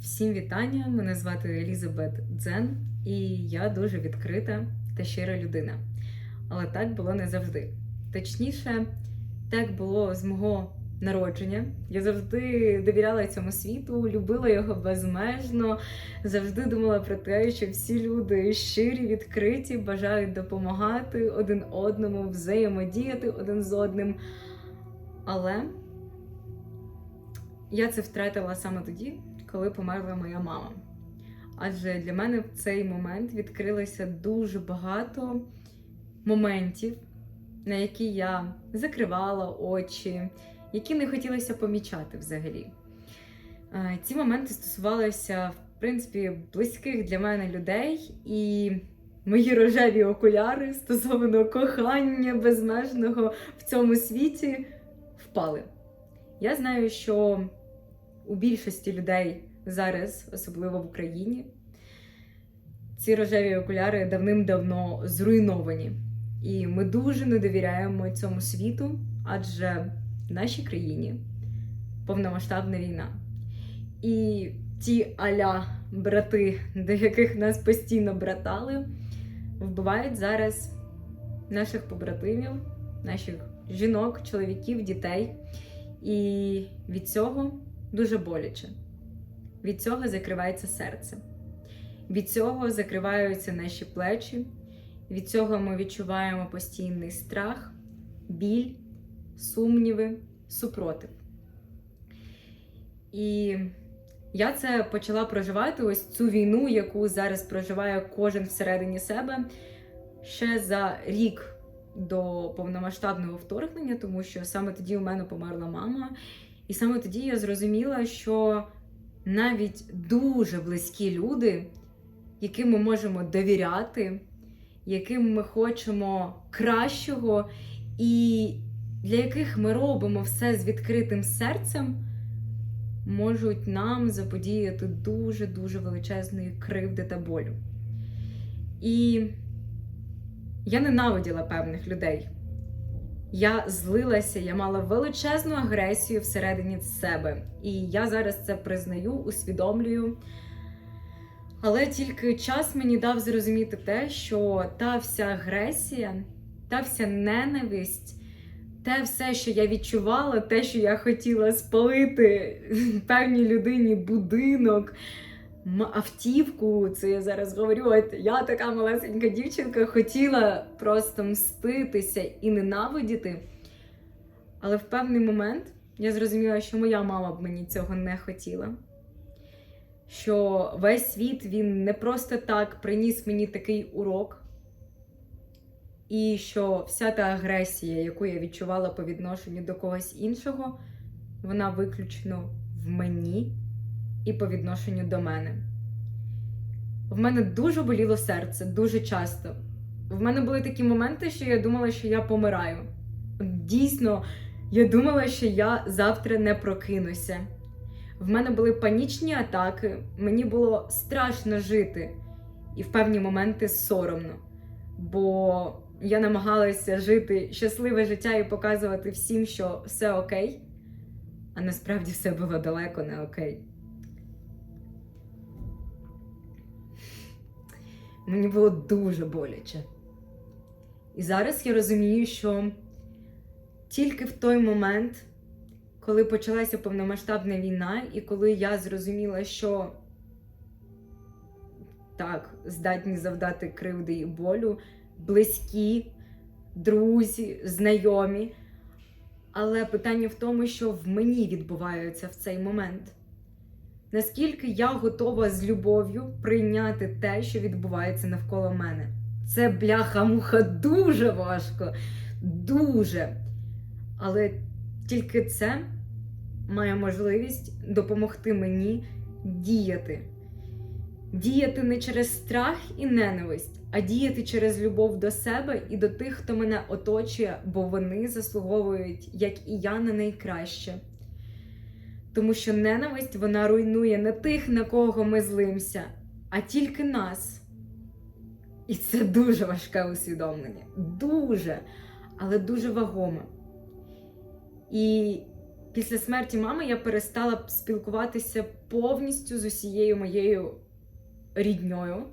Всім вітання! Мене звати Елізабет Дзен, і я дуже відкрита та щира людина. Але так було не завжди. Точніше, так було з мого народження. Я завжди довіряла цьому світу, любила його безмежно, завжди думала про те, що всі люди щирі, відкриті, бажають допомагати один одному, взаємодіяти один з одним. Але я це втратила саме тоді, коли померла моя мама. Адже для мене в цей момент відкрилося дуже багато моментів, на які я закривала очі, які не хотілося помічати взагалі. Е, Ці моменти стосувалися, в принципі, близьких для мене людей, і мої рожеві окуляри стосовно кохання безмежного в цьому світі впали. Я знаю, що у більшості людей зараз, особливо в Україні, ці рожеві окуляри давним-давно зруйновані. І ми дуже не довіряємо цьому світу, адже в нашій країні повномасштабна війна. І ті аля брати, до яких нас постійно братали, вбивають зараз наших побратимів, наших жінок, чоловіків, дітей. І від цього дуже боляче. Від цього закривається серце. Від цього закриваються наші плечі. Від цього ми відчуваємо постійний страх, біль, сумніви, супротив. І я це почала проживати ось цю війну, яку зараз проживає кожен всередині себе ще за рік до повномасштабного вторгнення, тому що саме тоді у мене померла мама. І саме тоді я зрозуміла, що навіть дуже близькі люди, яким ми можемо довіряти, яким ми хочемо кращого, і для яких ми робимо все з відкритим серцем, можуть нам заподіяти дуже-дуже величезної кривди та болю. І я ненавиділа певних людей. Я злилася, я мала величезну агресію всередині себе. І я зараз це признаю, усвідомлюю. Але тільки час мені дав зрозуміти те, що та вся агресія, та вся ненависть, те все, що я відчувала, те, що я хотіла спалити певній людині будинок, автівку, це я зараз говорю, от я така малесенька дівчинка, хотіла просто мститися і ненавидіти. Але в певний момент я зрозуміла, що моя мама б мені цього не хотіла. Що весь світ він не просто так приніс мені такий урок, і що вся та агресія, яку я відчувала по відношенню до когось іншого, вона виключно в мені і по відношенню до мене. В мене дуже боліло серце, дуже часто. В мене були такі моменти, що я думала, що я помираю. Дійсно, я думала, що я завтра не прокинуся. В мене були панічні атаки, мені було страшно жити, і в певні моменти соромно. Бо я намагалася жити щасливе життя і показувати всім, що все окей, а насправді все було далеко не окей. Мені було дуже боляче. І зараз я розумію, що тільки в той момент, коли почалася повномасштабна війна, і коли я зрозуміла, що так, здатні завдати кривди і болю, близькі, друзі, знайомі. Але питання в тому, що в мені відбувається в цей момент. Наскільки я готова з любов'ю прийняти те, що відбувається навколо мене. Це бляха-муха дуже важко. Дуже. Але тільки це має можливість допомогти мені діяти. Діяти не через страх і ненависть, а діяти через любов до себе і до тих, хто мене оточує, бо вони заслуговують, як і я, на найкраще. Тому що ненависть вона руйнує не тих, на кого ми злимося, а тільки нас. І це дуже важке усвідомлення. Дуже, але дуже вагоме. І Після смерті мами я перестала спілкуватися повністю з усією моєю рідньою,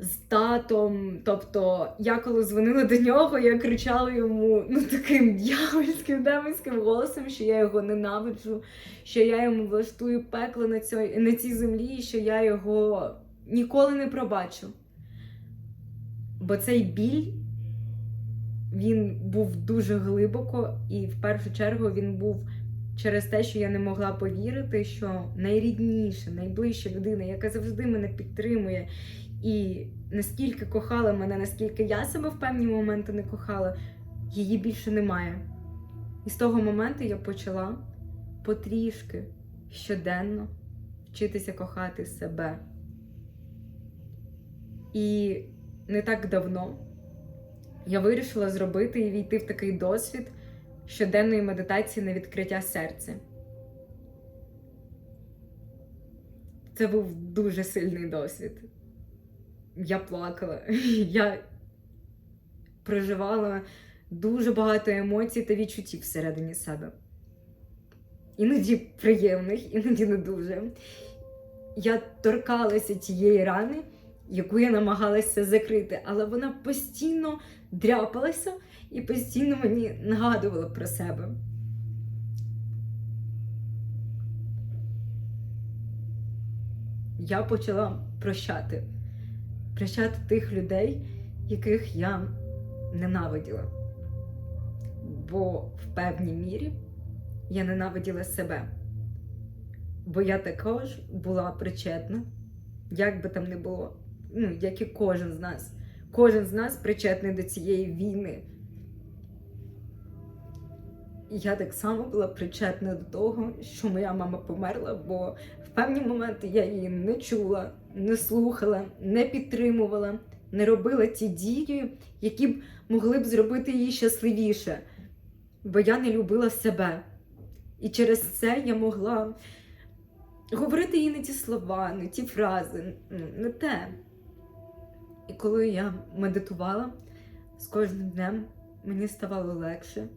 з татом. Тобто, я коли дзвонила до нього, я кричала йому ну, таким дьявольським демонським голосом, що я його ненавиджу, що я йому влаштую пекло на, цій, на цій землі, і що я його ніколи не пробачу. Бо цей біль він був дуже глибоко, і в першу чергу він був через те, що я не могла повірити, що найрідніша, найближча людина, яка завжди мене підтримує, і наскільки кохала мене, наскільки я себе в певні моменти не кохала, її більше немає. І з того моменту я почала потрішки щоденно вчитися кохати себе. І не так давно я вирішила зробити і війти в такий досвід щоденної медитації на відкриття серця. Це був дуже сильний досвід. Я плакала, я проживала дуже багато емоцій та відчуттів всередині себе. Іноді приємних, іноді не дуже. Я торкалася тієї рани, яку я намагалася закрити, але вона постійно дряпалася і постійно мені нагадувала про себе. Я почала прощати. Прощати тих людей, яких я ненавиділа. Бо в певній мірі я ненавиділа себе. Бо я також була причетна, як би там не було, ну, як і кожен з нас. Кожен з нас причетний до цієї війни. Я так само була причетна до того, що моя мама померла, бо в певні моменти я її не чула, не слухала, не підтримувала, не робила ті дії, які б могли б зробити її щасливіше. Бо я не любила себе. І через це я могла говорити їй не ті слова, не ті фрази, не те. І коли я медитувала, з кожним днем мені ставало легше.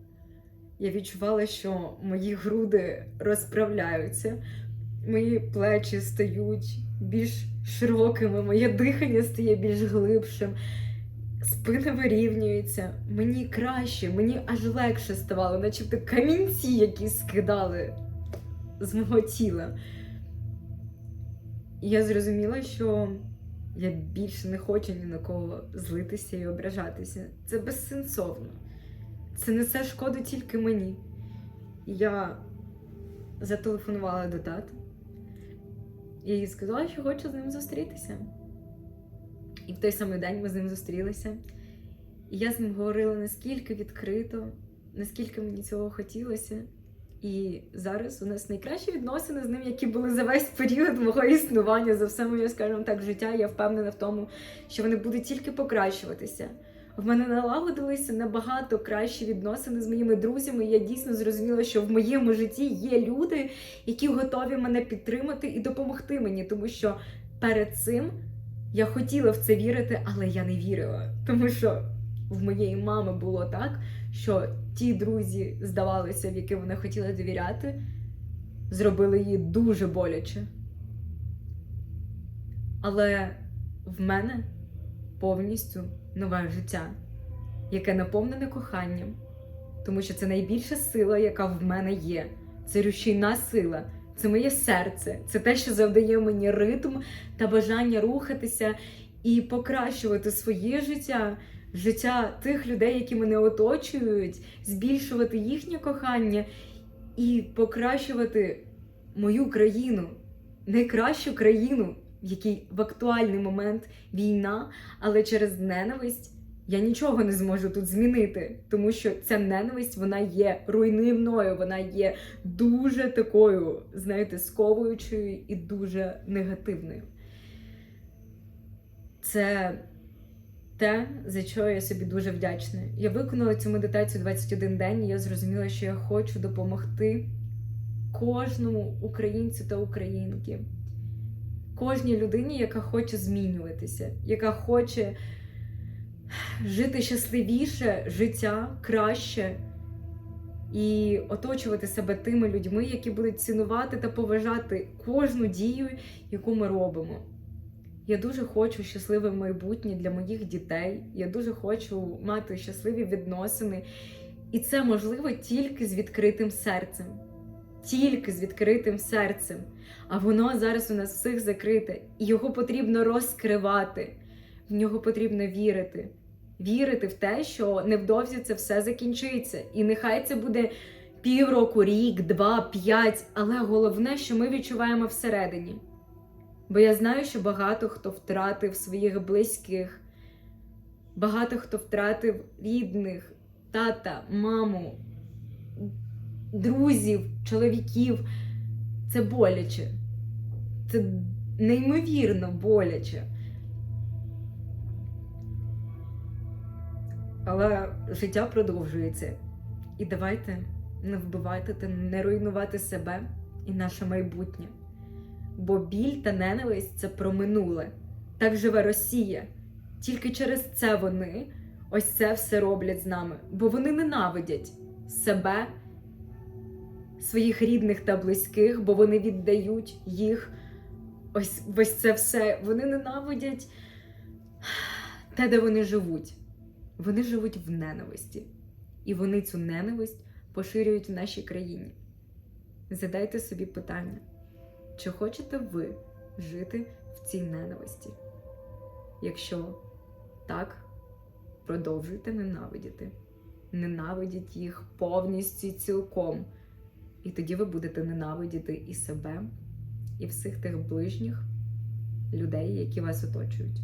Я відчувала, що мої груди розправляються, мої плечі стають більш широкими, моє дихання стає більш глибшим, спина вирівнюється, мені краще, мені аж легше ставало, начебто камінці, які скидали з мого тіла. І я зрозуміла, що я більше не хочу ні на кого злитися і ображатися. Це безсенсовно. Це несе шкоду тільки мені. Я зателефонувала до тата і сказала, що хочу з ним зустрітися. І в той самий день ми з ним зустрілися. І я з ним говорила наскільки відкрито, наскільки мені цього хотілося. І зараз у нас найкращі відносини з ним, які були за весь період мого існування, за все моє, скажімо так, життя. Я впевнена в тому, що вони будуть тільки покращуватися. В мене налагодилися набагато кращі відносини з моїми друзями. Я дійсно зрозуміла, що в моєму житті є люди, які готові мене підтримати і допомогти мені, тому що перед цим я хотіла в це вірити, але я не вірила. Тому що в моєї мами було так, що ті друзі, здавалося, в які вона хотіла довіряти, зробили її дуже боляче. Але в мене повністю нове життя, яке наповнене коханням, тому що це найбільша сила, яка в мене є. Це рушійна сила, це моє серце, це те, що завдає мені ритм та бажання рухатися і покращувати своє життя, життя тих людей, які мене оточують, збільшувати їхнє кохання і покращувати мою країну, найкращу країну в якій в актуальний момент війна, але через ненависть я нічого не зможу тут змінити, тому що ця ненависть вона є руйнівною, вона є дуже такою, знаєте, сковуючою і дуже негативною. Це те, за що я собі дуже вдячна. Я виконала цю медитацію 21 день, і я зрозуміла, що я хочу допомогти кожному українцю та українці кожній людині, яка хоче змінюватися, яка хоче жити щасливіше життя краще. і оточувати себе тими людьми, які будуть цінувати та поважати кожну дію, яку ми робимо. Я дуже хочу щасливе майбутнє для моїх дітей. Я дуже хочу мати щасливі відносини. І це можливо тільки з відкритим серцем. Тільки з відкритим серцем. А воно зараз у нас всіх закрите, і його потрібно розкривати, в нього потрібно вірити. Вірити в те, що невдовзі це все закінчиться. І нехай це буде півроку, рік, два, п'ять. Але головне, що ми відчуваємо всередині. Бо я знаю, що багато хто втратив своїх близьких, багато хто втратив рідних, тата, маму, друзів, чоловіків. Це боляче. Це неймовірно боляче. Але життя продовжується. І давайте не вбивайте та не руйнувати себе і наше майбутнє. Бо біль та ненависть це про минуле. Так живе Росія. Тільки через це вони ось це все роблять з нами, бо вони ненавидять себе, своїх рідних та близьких, бо вони віддають їх. Ось ось це все. Вони ненавидять те, де вони живуть. Вони живуть в ненависті. І вони цю ненависть поширюють в нашій країні. Задайте собі питання, чи хочете ви жити в цій ненависті? Якщо так, продовжуйте ненавидіти. Ненавидіть їх повністю цілком. І тоді ви будете ненавидіти і себе, і всіх тих ближніх людей, які вас оточують.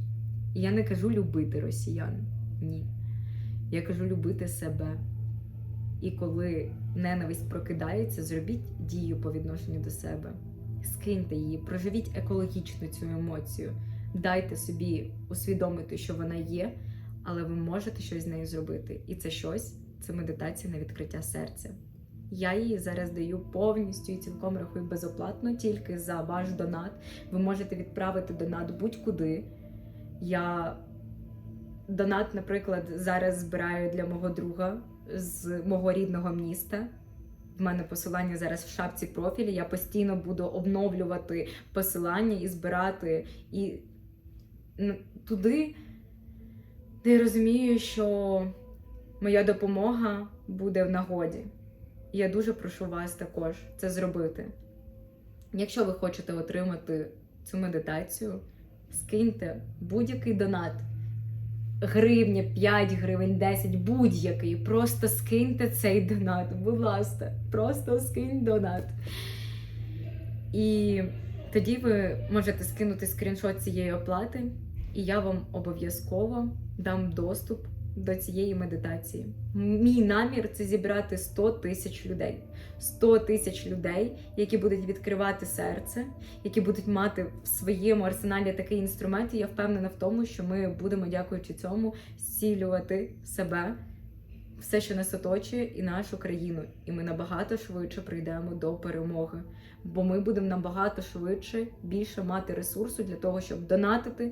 І я не кажу любити росіян. Ні. Я кажу любити себе. І коли ненависть прокидається, зробіть дію по відношенню до себе. Скиньте її, проживіть екологічно цю емоцію. Дайте собі усвідомити, що вона є, але ви можете щось з нею зробити. І це щось це медитація на відкриття серця. Я її зараз даю повністю і цілком рахую безоплатно, тільки за ваш донат. Ви можете відправити донат будь-куди. Я донат, наприклад, зараз збираю для мого друга з мого рідного міста. В мене посилання зараз в шапці профілі. Я постійно буду обновлювати посилання і збирати і туди, де я розумію, що моя допомога буде в нагоді. Я дуже прошу вас також це зробити. Якщо ви хочете отримати цю медитацію, скиньте будь-який донат. Гривня, 5 гривень, 10, будь-який. Просто скиньте цей донат. Будь ласка, просто скинь донат. І тоді ви можете скинути скріншот цієї оплати, і я вам обов'язково дам доступ до цієї медитації. Мій намір це зібрати 100 тисяч людей. 100 тисяч людей, які будуть відкривати серце, які будуть мати в своєму арсеналі такий інструмент. І я впевнена в тому, що ми будемо, дякуючи цьому, зцілювати себе, все, що нас оточує, і нашу країну. І ми набагато швидше прийдемо до перемоги. Бо ми будемо набагато швидше більше мати ресурсу для того, щоб донатити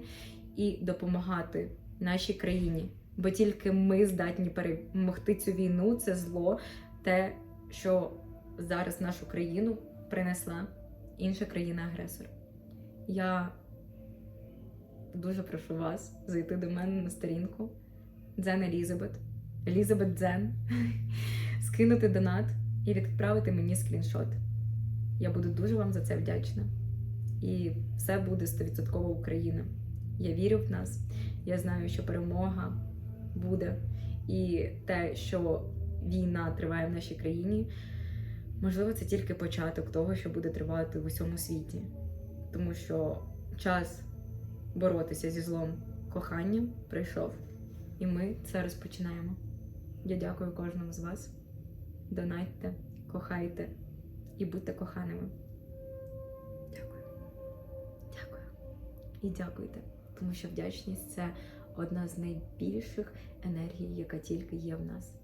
і допомагати нашій країні. Бо тільки ми здатні перемогти цю війну, це зло, те, що зараз нашу країну принесла інша країна-агресор. Я дуже прошу вас зайти до мене на сторінку Дзен Елізабет, Елізабет Дзен, скинути донат і відправити мені скріншот. Я буду дуже вам за це вдячна. І все буде 100% Україна. Я вірю в нас. Я знаю, що перемога буде. І те, що війна триває в нашій країні, можливо, це тільки початок того, що буде тривати в усьому світі. Тому що час боротися зі злом коханням прийшов. І ми це розпочинаємо. Я дякую кожному з вас. Донатьте, кохайте і будьте коханими. Дякую. Дякую. І дякуйте, тому що вдячність це одна з найбільших енергій, яка тільки є в нас.